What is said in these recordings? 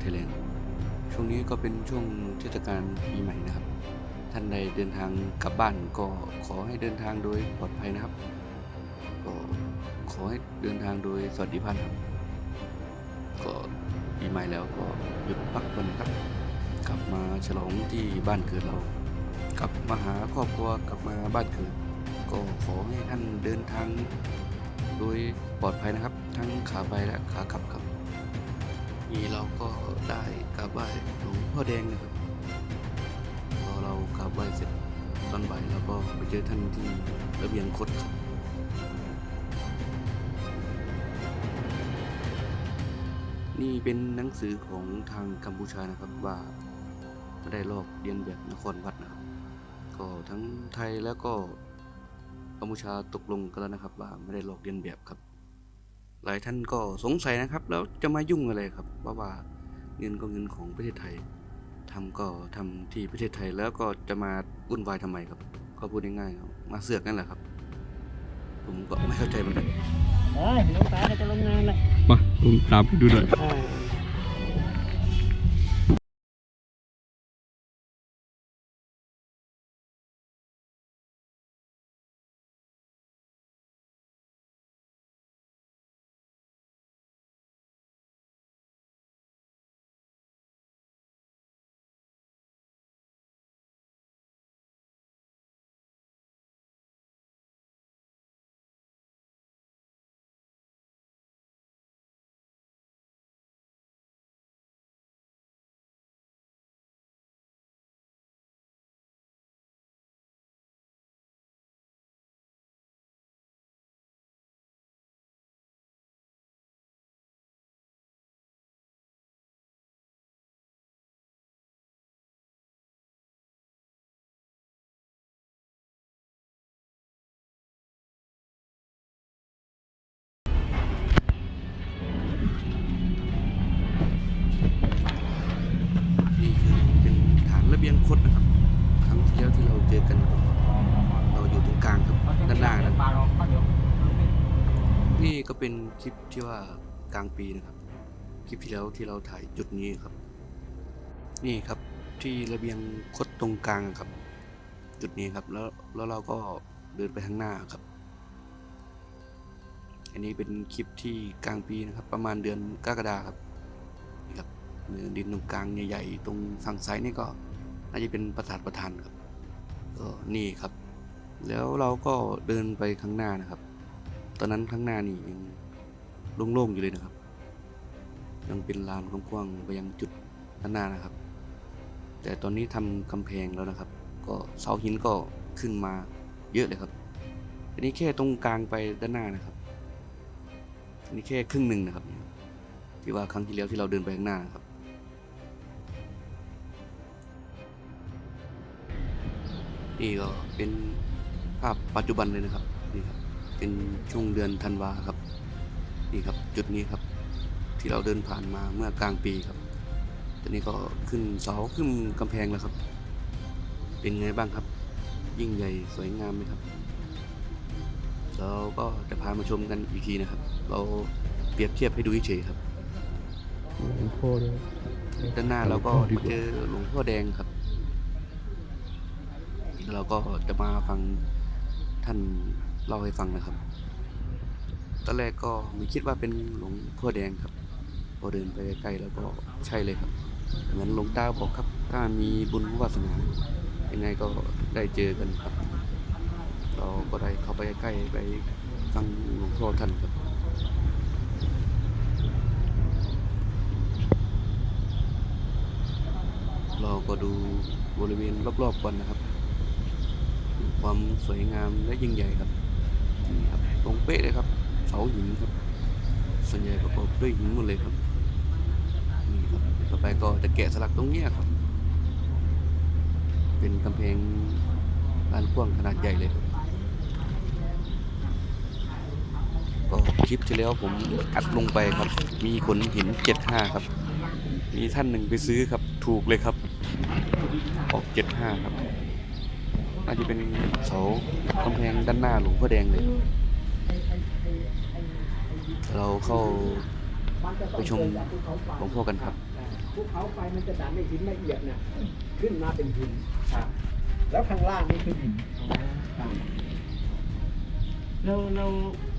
ไทยแลนด์ช่วงนี้ก็เป็นช่วงเทศกาลปีใหม่นะครับ ท่านใดเดินทางกลับบ้านก็ขอให้เดินทางโดยปลอดภัยนะครับ ก็ขอให้เดินทางโดยสวัสดิภาพครับ ก็ปีใหม่แล้วก็หยุดพักผ่อนครับ กลับมาฉลองที่บ้านเกิดเรา กลับมาหาครอบครัวกลับมาบ้านเกิด ก็ขอให้ท่านเดินทางโดยปลอดภัยนะครับ ทั้งขาไปและขากลับครับ นี่เราก็ได้กราบไหว้หลวงพ่อแดงนะครับ พอเรากราบไหว้เสร็จตอนบ่ายเราก็ไปเจอท่านที่ระเบียงคดครับนี่เป็นหนังสือของทางกัมพูชานะครับว่าไม่ได้ลอกเรียนแบบนครวัดนะครับก็ทั้งไทยแล้วก็กัมพูชาตกลงกันแล้วนะครับว่าไม่ได้ลอกเรียนแบบครับ หลายท่านก็สงสัยนะครับ แล้วจะมายุ่งอะไรครับเพราะว่าเงินก็เงินของประเทศไทยทำก็ทำที่ประเทศไทยแล้วก็จะมาวุ่นวายทำไมครับก็พูดง่ายๆครับมาเสือกนั่นแหละครับ ผมก็ไม่เข้าใจเหมือนกันเฮ้ยหลวงตาก็จะลงงานเลยมาผมตามไปดูหน่อย เป็นคลิปที่ว่ากลางปีนะครับ คลิปที่แล้วที่เราถ่ายจุดนี้ครับ นี่ครับที่ระเบียงคดตรงกลางครับ จุดนี้ครับแล้วแล้วเราก็เดินไปข้างหน้าครับ อันนี้เป็นคลิปที่กลางปีนะครับ ประมาณเดือนกรกฎาครับนี่ครับเนินดินตรงกลางใหญ่ๆตรงฝั่งซ้ายนี่ก็น่าจะเป็นปราสาทประธานครับก็นี่ครับ แล้วเราก็เดินไปข้างหน้านะครับ ตอนนั้นข้างหน้านี่ยังโล่งๆอยู่เลยนะครับ ยังเป็นลานกว้างๆไปยังจุดด้านหน้านะครับ แต่ตอนนี้ทำกำแพงแล้วนะครับ ก็เสาหินก็ขึ้นมาเยอะเลยครับ อันนี้แค่ตรงกลางไปด้านหน้านะครับ อันนี้แค่ครึ่งหนึ่งนะครับ ที่ว่าครั้งที่แล้วที่เราเดินไปข้างหน้านครับนี่ก็เป็นภาพปัจจุบันเลยนะครับ เป็นช่วงเดือนธันวาครับ นี่ครับจุดนี้ครับ ที่เราเดินผ่านมาเมื่อกลางปีครับ ตอนนี้ก็ขึ้นเสาขึ้นกำแพงแล้วครับ เป็นไงบ้างครับ ยิ่งใหญ่สวยงามไหมครับ เราก็จะพามาชมกันอีกทีนะครับ เราเปรียบเทียบให้ดูเฉยครับหลวงพ่อด้วยด้านหน้าเราก็มาเจอหลวงพ่อแดงครับ เราก็จะมาฟังท่าน เล่าให้ฟังนะครับ ตอนแรกก็ไม่คิดว่าเป็นหลวงพ่อแดงครับ พอเดินไปใกล้ๆแล้วก็ใช่เลยครับ เหมือนหลวงตาบอกครับ ถ้ามีบุญวาสนา ยังไงก็ได้เจอกันครับ เราก็ได้เข้าไปใกล้ๆไปฟังหลวงพ่อท่านครับเราก็ดูบริเวณรอบๆก่อนนะครับ ความสวยงามและยิ่งใหญ่ครับ ครับตรงเป๊ะเลยครับ เสาหินครับ ส่วนใหญ่ประกอบด้วยหินหมดเลยครับนี่ครับต่อไปก็จะแกะสลักตรงเนี้ยครับ เป็นกำแพงลานกว้างขนาดใหญ่เลยครับก็คลิปที่แล้วผมอัดลงไปครับ มีคนหิน75ครับ มีท่านหนึ่งไปซื้อครับ ถูกเลยครับ ออก75ครับ น่าจะเป็นเสากำแพงด้านหน้าหลวงพ่อแดงเลย เราเข้าไปชมหลวงพ่อกันครับไปภูเขาไฟมันจะดันในหินละเอียดเนี่ยขึ้นมาเป็นหินครับแล้วข้างล่างนี่คือหินแล้วแล้ว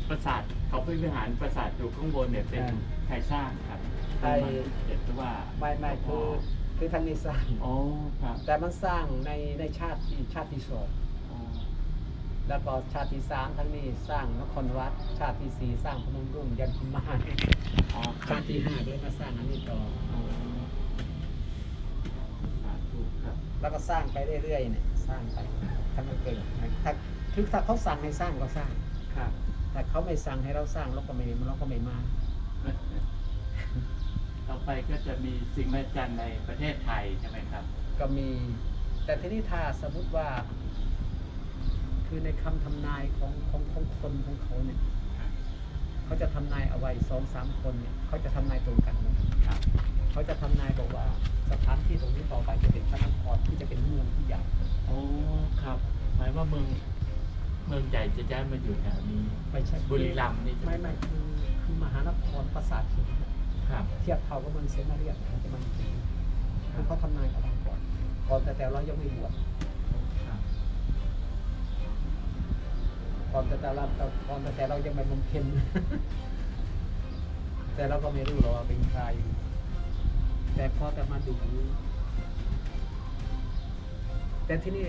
ปราสาทเขาเป็นวิหารปราสาทอยู่ข้างบนเนี่ยเป็นอ่าใครสร้างครับใครเด็ดว่าไม่ไม่คือ คือทางนี้สร้าง อ๋อครับแต่มันสร้างในในชาติที่ชาติที่สองอ๋อแล้วก็ชาติที่สามทั้งนี้สร้างนครวัด ชาติที่สี่สร้างพนมรุ้งยันพิมานอ๋อคชารับติที่ห้าก็เลยมาสร้างอันนี้ต่อ อ๋อสาธุครับแล้วก็สร้างไปเรื่อยๆเนี่ยสร้างไปถ้ามันเกิดถ้าคือถ้าเขาสั่งให้สร้างก็สร้างครับ แต่เขาไม่สั่งให้เราสร้างเราก็ไม่เราก็ไม่มา ต่อไปก็จะมีสิ่งมหัศจรรย์ในประเทศไทยใช่ไหมครับ ก็มี แต่ทีนี้ถ้าสมมติว่า คือในคำทำนายของของของคนของเขาเนี่ยครับเขาจะทำนายเอาไว้สองสามคนเนี่ยเขาจะทำนายตรงกันหมดครับ เขาจะทำนายบอกว่าสถานที่ตรงนี้ต่อไปจะเป็นพระนครที่จะเป็นเมืองที่ใหญ่โอ้ ครับ หมายว่าเมือง เมืองใหญ่จะย้ายมาอยู่แถวนี้ ไม่ใช่บุรีรัมย์นี่ใช่ไหมไม่ไม่คือคือมหานครปราสาทหิน ครับ เทียบเท่ากับเมืองเซนาเรียนมันจะมาอยู่ตรงนี้คือเขาทำนายเอาไว้ก่อนก่อนแต่แต่เรายังไม่บวชครับก่อนแต่แต่เราก่อนแต่แต่เรายังไม่บำเพ็ญแต่เราก็ไม่รู้หรอกว่าเป็นใคร แต่พอแต่มาดูแต่ที่นี่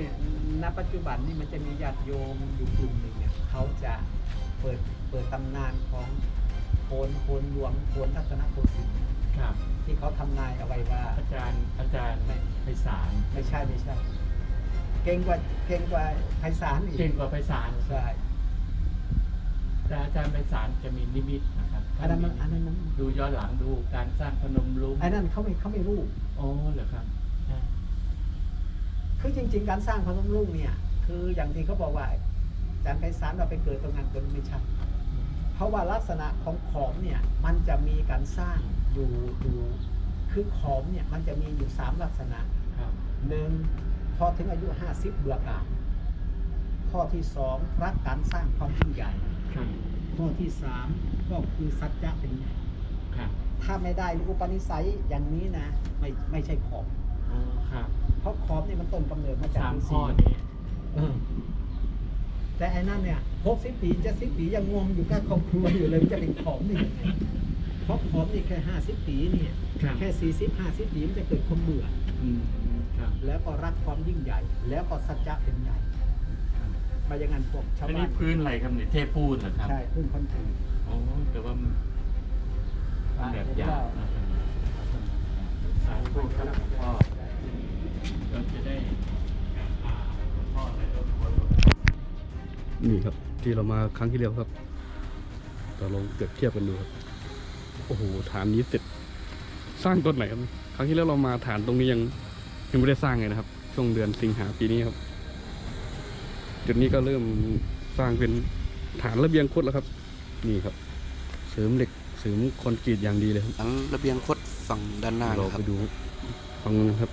ณปัจจุบันนี่มันจะมีญาติโยมอยู่กลุ่มหนึ่งเนี่ยเขาจะเปิดเปิดตำนานของโคนโคนหลวงโคนรัตนโกสินทร์ครับ ที่เขาทำนายเอาไว้ว่า อาจารย์อาจารย์ไพศาลไม่ใช่ไม่ใช่ เก่งกว่าเก่งกว่าไพศาลอีกเก่งกว่าไพศาลใช่แต่อาจารย์ไพศาลจะมีนิมิตนะครับอันนั้นมันอันนั้นมันดูย้อนหลังดูการสร้างพนมรุ้งอันนั้นเขาไม่เขาไม่รู้โอ้เหรอครับอ่าคือจริง ๆ การสร้างพนมรุ้งเนี่ย คืออย่างที่เขาบอกว่าอาจารย์ไพศาลเราไปเกิดตรงนั้นตรงนี้ไม่ใช่เพ ราะว่าลักษณะของขอมเนี่ยมันจะมีการสร้างอยู่อยู่คือขอมเนี่ยมันจะมีอยู่สามลักษณะครับหนึ่งพอถึงอายุห้าสิบเบื่อกามข้อที่สองรักการสร้างความยิ่งใหญ่ครับข้อที่สามก็คือสัจจะเป็นใหญ่ครับถ้าไม่ได้อุปนิสัยอย่างนี้นะ ไม่ไม่ใช่ขอบอ๋อครับเพราะขอบนี่มันต้นกำเนิดมาจากสามฤาษีข้อนี้เออ แต่ไอ้นั่นเนี่ยหกสิบปีเจะสิบปียังงงอยู่กับครอบครัวอยู่เลยมันจะเป็นขอบนี่ยังไงเพราะขอบนี่แค่ห้าสิบปีเนี่ยครับแค่สี่สิบห้าสิบปีมันจะเกิดความเบื่อ อืมครับแล้วก็รักความยิ่งใหญ่ แล้วก็สัจจะเป็นใหญ่มาอย่างนั้นพวกชาวอันบ้านี้นพื้นอะไรครับเนี่ยเทปูนเหรอครับใช่พื้นคอนกรีตอ๋อแต่ว่ามันแบบหยาบนะครับสาธุครับหลวงพ่อเราจะได้ นี่ครับ ที่เรามาครั้งที่แล้วครับเราลองเปรียบเทียบกันดูครับ โอ้โหฐานนี้เสร็จ สร้างต้นไหนครับ ครั้งที่แล้วเรามาฐานตรงนี้ยังยังไม่ได้สร้างเลยนะครับ ช่วงเดือนสิงหาปีนี้ครับ จุดนี้ก็เริ่มสร้างเป็นฐานระเบียงคดแล้วครับ นี่ครับ เสริมเหล็กเสริมคอนกรีตอย่างดีเลยครับหลังระเบียงคดฝั่งด้านหน้าเรานะคไปรับดูฝั่งนู้นครับ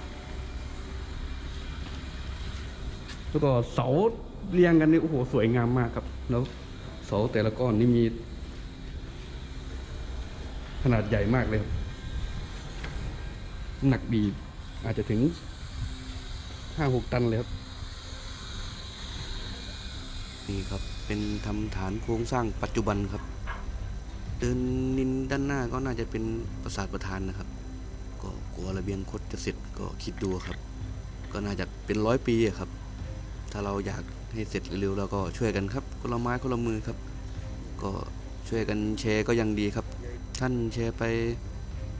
แล้วก็เสา เรียงกันนี่โอ้โหสวยงามมากครับ แล้วเสาแต่ละก้อนนี่มี ขนาดใหญ่มากเลย หนักดีอาจจะถึงห้าหกตันเลยครับนี่ครับเป็นทำฐานโครงสร้างปัจจุบันครับ เดินนินด้านหน้าก็น่าจะเป็นปราสาทประธานนะครับ ก็กลัวระเบียงคดจะเสร็จก็คิดดูครับ ก็น่าจะเป็นร้อยปีอะครับ ถ้าเราอยาก ให้เสร็จเร็วๆเราก็ช่วยกันครับคนละไม้คนละมือครับ ก็ช่วยกันแชร์ก็ยังดีครับ ท่านแชร์ไป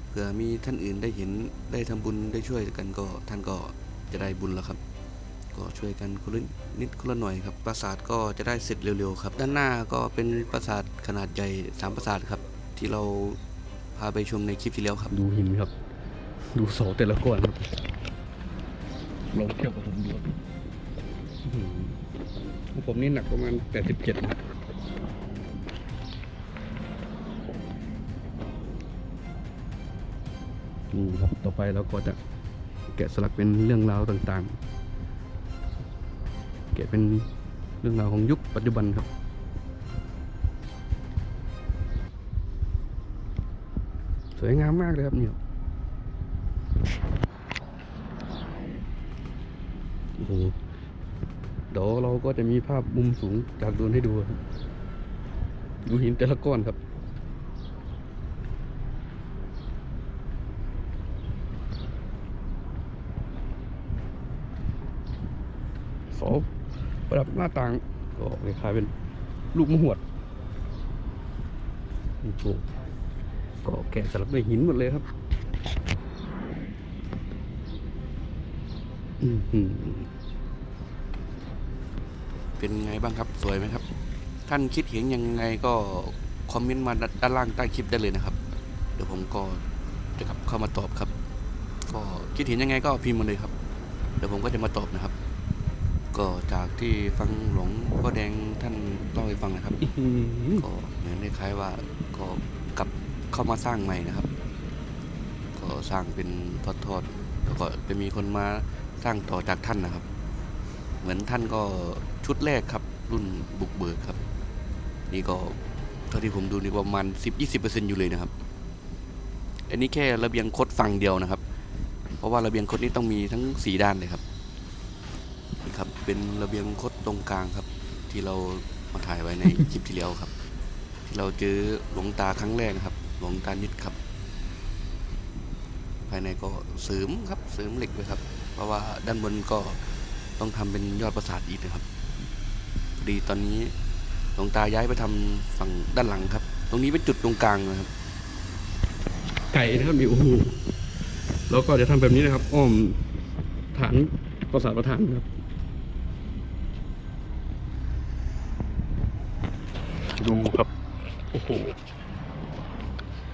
เผื่อมีท่านอื่นได้เห็นได้ทำบุญได้ช่วยกันก็ท่านก็จะได้บุญแล้วครับ ก็ช่วยกันคนละนิดคนละหน่อยครับปราสาทก็จะได้เสร็จเร็วๆครับ ด้านหน้าก็เป็นปราสาทขนาดใหญ่สามปราสาทครับ ที่เราพาไปชมในคลิปที่แล้วครับ ดูหินครับ ดูเสาแต่ละก้อนครับลองเทียบกับผมดูครับอื้อหือ ของผมนี่หนักประมาณแปดสิบเจ็ดนะนี่ครับต่อไปเราก็จะแกะสลักเป็นเรื่องราวต่างๆ แกะเป็นเรื่องราวของยุคปัจจุบันครับสวยงามมากเลยครับเนี่ยโอ้โห ดี๋ยวเราก็จะมีภาพมุมสูงจากโดนให้ดูดูหินแต่ละก้อนครับเสาประดับหน้าต่างก็คล้ายเป็นลูกมะหวดโอ้โหก็แกะสลักด้วยหินหมดเลยครับ อือหือ เป็นไงบ้างครับสวยไหมครับ ท่านคิดเห็นยังไงก็คอมเมนต์มาด้านล่างใต้คลิปได้เลยนะครับ เดี๋ยวผมก็จะกลับเข้ามาตอบครับ ก็คิดเห็นยังไงก็พิมพ์มาเลยครับ เดี๋ยวผมก็จะมาตอบนะครับ ก็จากที่ฟังหลวงพ่อแดงท่านเล่าให้ฟังนะครับ ก็เหมือนคล้ายๆว่าก็กลับเข้ามาสร้างใหม่นะครับ ก็สร้างเป็นทอดๆแล้วก็จะมีคนมาสร้างต่อจากท่านนะครับ เหมือนท่านก็ชุดแรกครับ รุ่นบุกเบิกครับ นี่ก็เท่าที่ผมดูนี่ประมาณ 10-20%อยู่เลยนะครับ อันนี้แค่ระเบียงคดฝั่งเดียวนะครับ เพราะว่าระเบียงคดนี้ต้องมีทั้งสีด้านเลยครับนี่ครับเป็นระเบียงคดตรงกลางครับ ที่เรามาถ่ายไว้ในคลิปที่แล้วครับ ที่เราเจอหลวงตาครั้งแรกนะครับ หลวงตานิดครับ ภายในก็เสริมครับเสริมเหล็กไว้ครับ เพราะว่าด้านบนก็ ต้องทำเป็นยอดปราสาทอีกนะครับพอดีตอนนี้หลวงตาย้ายไปทำฝั่งด้านหลังครับ ตรงนี้เป็นจุดตรงกลางนะครับ ไก่นะครับมีโอ้โหแล้วก็จะทำแบบนี้นะครับ อ้อมฐานประสาทประธานครับ ดูครับโอ้โห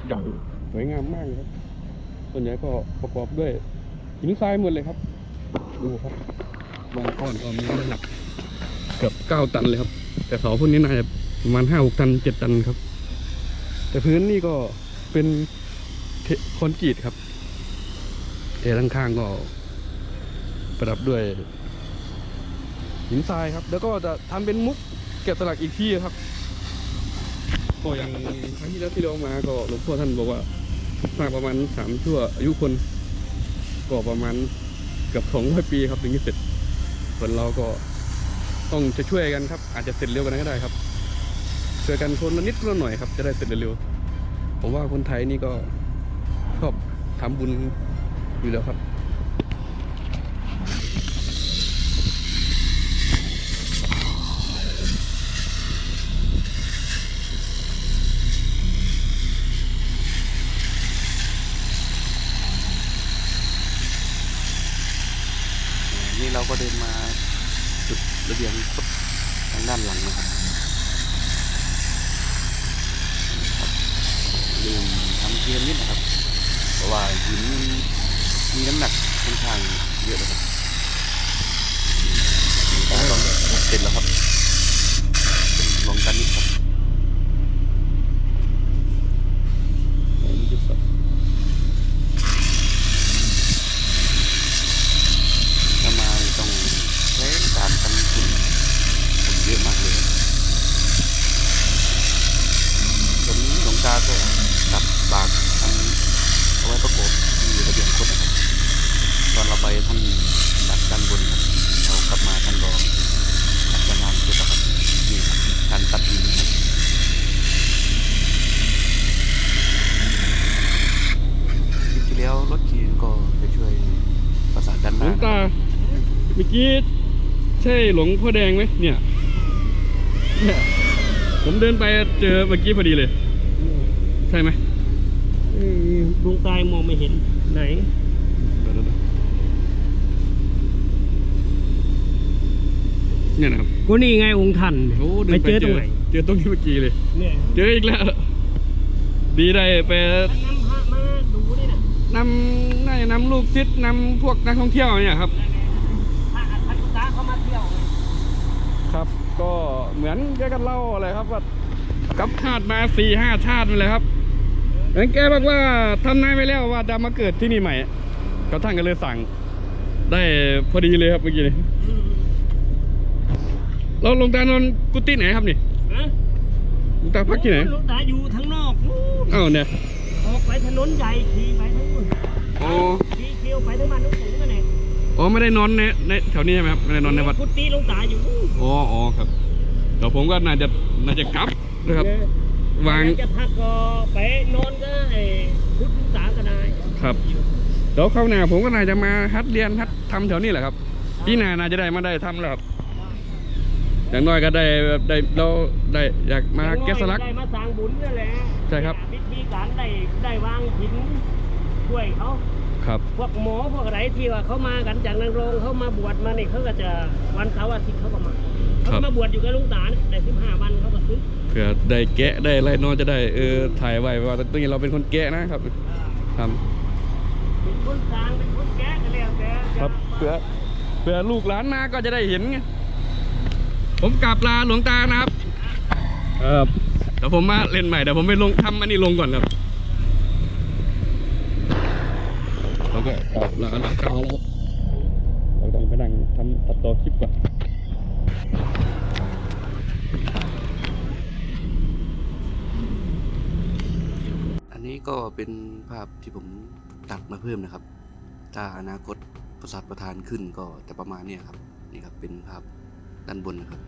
ใหญ่สวยงามมากเลยครับส่วนใหญ่ก็ประกอบด้วยหินทรายหมดเลยครับ ดูครับ บางก้อนก็มีน้ำหนักเกือบเก้าตันเลยครับ แต่เสาพวกนี้น่าจะประมาณห้าหกตันเจ็ดตันครับ แต่พื้นนี่ก็เป็นคอนกรีตครับเอด้านข้างก็ประดับด้วยหินทรายครับ แล้วก็จะทำเป็นมุกแกะสลักอีกที่ครับก็อย่างครั้งที่แล้วที่เรามาก็หลวงพ่อท่านบอกว่าสร้างประมาณสามชั่วอายุคนก็ประมาณเกือบสองร้อยปีครับถึงจะเสร็จ วนเราก็ต้องจะช่วยกันครับ อาจจะเสร็จเร็วกันก็ได้ครับช่วยกันคนละนิดคนละหน่อยครับ จะได้เสร็จเร็วๆผมว่าคนไทยนี่ก็ชอบทำบุญอยู่แล้วครับนี่เราก็เดินมา ระเบียงคดทางด้านหลังนะครับครับลืมทำเทียมนิดนะครับ เพราะว่าหินมีน้ำหนักค่อนข้างเยอะเลยครับก็เสร็จแล้วครับเป็นลองกันนิดครับ ถ้ามาต้องใช้การทำทุนผมเยอะมากเลยตอนนี้หลวงตาก็ตัดบากทำเอาไว้ประกบที่ระเบียงคดนะครับ ตอนเราไปท่านตัดด้านบนครับเรากลับมาท่านก็ตัดด้านล่างด้วยครับนี่ครับการตัดหินครับคลิปที่แล้วรถเคีนก็ไปช่วยประสานด้านห หล น้าว ง นะ ตา เมื่อกี้ ใช่หลวงพ่อแดงไหมเนี่ยเนี่ยผมเดินไปเจอเมื่อกี้พอดีเลย ใช่ไหมเออดวงตายมองไม่เห็นไหนเดี๋ยวๆเนี่ยนะครับก็นี่ไงองค์ท่านโอ้ดิไปนเจอตรงไหนเจอตรงนี้เมื่อกี้เลยเนี่ยเจออีกแล้ว ดีได้ไปนำพระมาดูนี่นะนำน่าจะนำลูกซิดนำพวกนักท่องเที่ยวเนี่ยครับ พระพันธุตาเขามาเที่ยว ครับ ก็เหมือนแกกันเล่าอะไรครับว่ากับชาติมาสี่ห้าชาตินั่นแหละครับแล้วแกบอกว่าทำนายไปแล้วว่าจะมาเกิดที่นี่ใหม่ก็ท่านก็เลยสั่ง ได้พอดีเลยครับเมื่อกี้นี้เราลงตานอนกุฏิไหนครับนี่ฮะลงตาพักที่ไหนหลวงตาอยู่ทางนอกนู่นอ้าวเนี่ยออกไปถนนใหญ่ขี่ไปทั้งนู้นโอ้ขี่เที่ยวไปถึงบ้านนุ่งสูงกัน เนี่ยโอ้ไม่ได้นอนในในแถวนี้ใช่ไหมครับไม่ได้นอนในวัดพุทธีหลวงตาอยู่นู่นอ๋ออ๋อครับเดี๋ยวผมก็น่าจะน่าจะกลับนะครับเนี่ยวางจะพักก็ไปนอนก็ไอ้พุทธหลวงตาก็ได้ครับเดี๋ยวเข้าวหน้าผมก็น่าจะมาฮัดเรียนฮัดทำแถวนี้แหละครับพี่นาน่าจะได้มาได้ทำแล้วครับอย่างน้อยก็ได้แบบได้เราได้อยากมาแกะสลักได้มาสร้างบุญนั่นแหละใช่ครับวิธีการได้ได้วางหินช่วยเขา ครับ พวกหมอพวกอะไรที่ว่าเขามากันจากนางโรงเขามาบวชมาเนี่ยเขาก็จะวันเสาร์อาทิตย์เขาก็มาเขาก็มาบวชอยู่กับหลุงตาเนี่ยได้สิบห้าวันเขาก็ซื้อเผื่อได้แกะได้อะไรเนอนจะได้เออถ่ายไว้ว่าตรงนี้เราเป็นคนแกะนะครับอ่าครับเป็นคนสร้างเป็นคนแก้ก็แล้วแต่จะครับเผื่อเผื่อลูกหลานมาก็จะได้เห็นไงผมกราบลาหลวงตานะครับครับเดี๋ยวผมมาเล่นใหม่เดี๋ยวผมไปลงทำอันนี้ลงก่อนครับ เราก็กราบลาหลวงตาแล้วครับเราต้องไปนั่งทำตัดต่อคลิปก่อนอันนี้ก็เป็นภาพที่ผมตัดมาเพิ่มนะครับ ถ้าอนาคตประสาทประธานขึ้นก็จะประมาณเนี้ยครับ นี่ครับเป็นภาพด้านบนนะครับ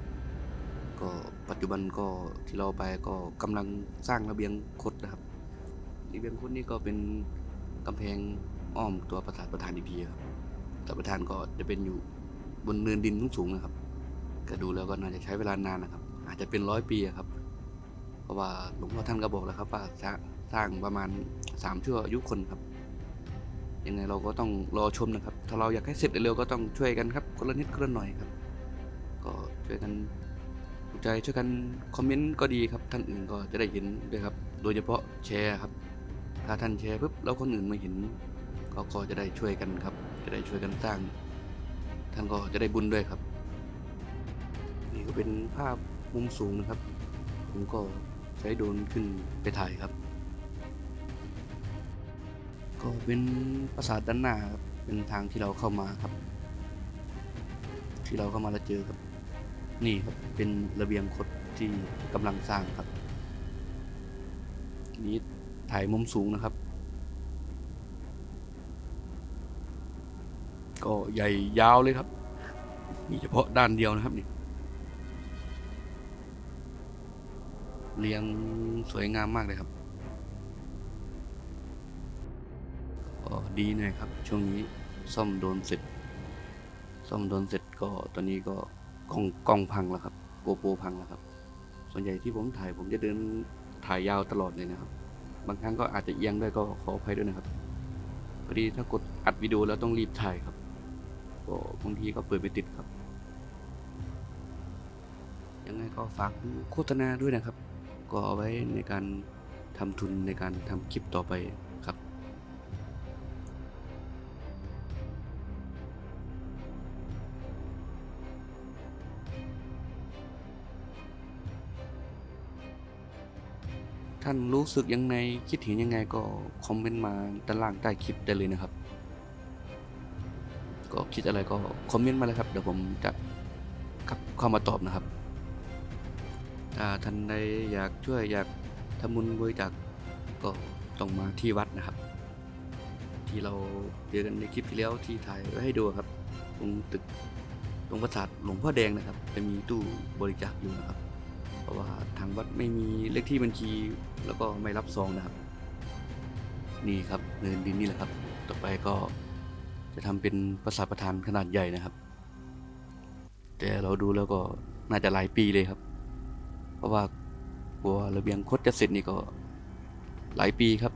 ก็ปัจจุบันก็ที่เราไปก็กำลังสร้างระเบียงคดนะครับระเบียงคดนี่ก็เป็นกำแพง อ้อมตัวประสาทประธานอีกทีครับแต่ประธานก็จะเป็นอยู่บนเนินดินสูงๆนะครับ ก็ดูแล้วก็น่าจะใช้เวลานานนะครับ อาจจะเป็นร้อยปีครับ เพราะว่าหลวงพ่อท่านก็บอกแล้วครับว่าสร้างสร้างประมาณสามชั่วอายุคนครับ ยังไงเราก็ต้องรอชมนะครับ ถ้าเราอยากให้เสร็จเร็วๆก็ต้องช่วยกันครับคนละนิดคนละหน่อยครับ ก็ช่วยกันถูกใจช่วยกันคอมเมนต์ก็ดีครับ ท่านอื่นก็จะได้เห็นด้วยครับ โดยเฉพาะแชร์ครับ ถ้าท่านแชร์ปุ๊บแล้วคนอื่นมาเห็น ก็ก็จะได้ช่วยกันครับ จะได้ช่วยกันสร้าง ท่านก็จะได้บุญด้วยครับ นี่ก็เป็นภาพมุมสูงนะครับ ผมก็ใช้โดรนขึ้นไปถ่ายครับ ก็เป็นปราสาทด้านหน้าครับ เป็นทางที่เราเข้ามาครับ ที่เราเข้ามาแล้วเจอครับ นี่ครับเป็นระเบียงคดที่กำลังสร้างครับ นี้ถ่ายมุมสูงนะครับ ก็ใหญ่ยาวเลยครับ มีเฉพาะด้านเดียวนะครับนี่เรียงสวยงามมากเลยครับก็ดีหน่อยครับ ช่วงนี้ซ่อมโดนเสร็จ ซ่อมโดนเสร็จก็ตอนนี้ก็กล้องกล้องพังแล้วครับโกโปรพังแล้วครับ ส่วนใหญ่ที่ผมถ่ายผมจะเดินถ่ายยาวตลอดเลยนะครับ บางครั้งก็อาจจะเอียงด้วยก็ขออภัยด้วยนะครับพอดีถ้ากดอัดวิดีโอแล้วต้องรีบถ่ายครับ ก็บางทีก็เปิดไม่ติดครับ ยังไงก็ฝากโฆษณาด้วยนะครับ ก็เอาไว้ในการทำทุนในการทำคลิปต่อไปครับท่านรู้สึกยังไงคิดเห็นยังไงก็คอมเมนต์มาด้านล่างใต้คลิปได้เลยนะครับ คิดอะไรก็คอมเมนต์มาเลยครับ เดี๋ยวผมจะขับเข้ามาตอบนะครับถ้าท่านใดอยากช่วยอยากทำบุญบริจาคก็ต้องมาที่วัดนะครับ ที่เราเจอกันในคลิปที่แล้วที่ถ่ายไว้ให้ดูครับตรงตึกตรงปราสาทหลวงพ่อแดงนะครับจะมีตู้บริจาคอยู่นะครับ เพราะว่าทางวัดไม่มีเลขที่บัญชีแล้วก็ไม่รับซองนะครับ นี่ครับเนินดินนี่แหละครับ ต่อไปก็ จะทำเป็นปราสาทประธานขนาดใหญ่นะครับ แต่เราดูแล้วก็น่าจะหลายปีเลยครับ เพราะว่ากลัวระเบียงคดจะเสร็จนี่ก็หลายปีครับ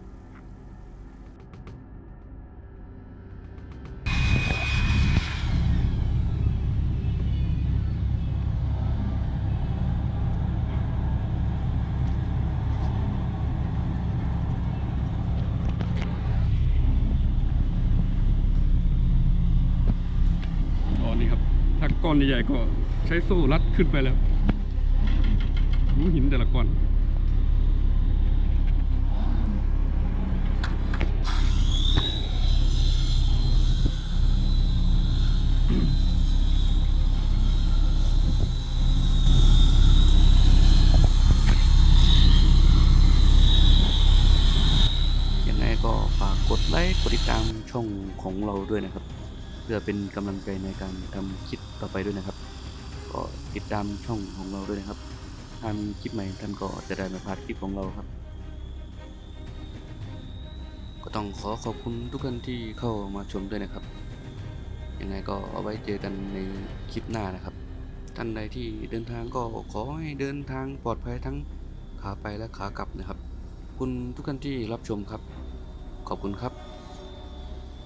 ใหญ่ๆก็ใช้โซ่รัดขึ้นไปแล้วหูหินแต่ละก้อนยังไงก็ฝากกดไลค์กดติดตามช่องของเราด้วยนะครับ พื่อเป็นกำลังใจในการทำคลิปต่อไปด้วยนะครับ ก็ติดตามช่องของเราด้วยนะครับถ้ามีคลิปใหม่ท่านก็จะได้ไม่พลาดคลิปของเราครับ ก็ต้องขอขอบคุณทุกท่านที่เข้ามาชมด้วยนะครับ ยังไงก็เอาไว้เจอกันในคลิปหน้านะครับ ท่านใดที่เดินทางก็ขอให้เดินทางปลอดภัยทั้งขาไปและขากลับนะครับขอบคุณทุกท่านที่รับชมครับ ขอบคุณครับ